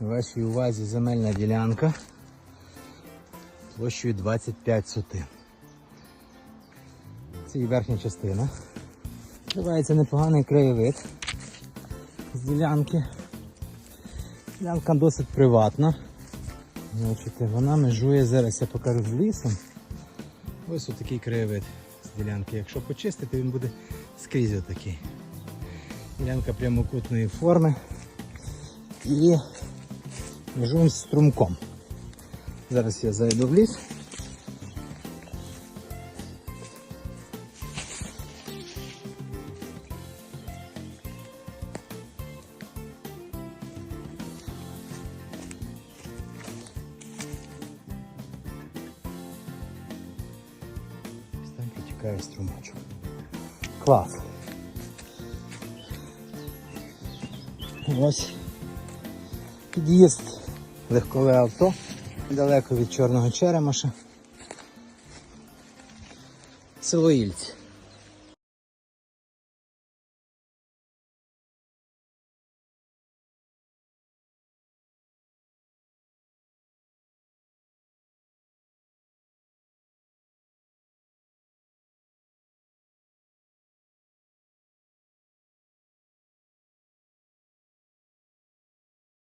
Вашій увазі земельна ділянка площею 25 сотин. Це і верхня частина. Відкривається непоганий краєвид з ділянки. Ділянка досить приватна. Бачите, вона межує зараз, я покажу з лісом. Ось отакий краєвид з ділянки. Якщо почистити, він буде скрізь отакий. Ділянка прямокутної форми і межуємо з струмком. Зараз я зайду в ліс. Ось Там протікає струмочок. Клас. Ось під'їзд легкове авто далеко від Чорного Черемоша. Село Ільці.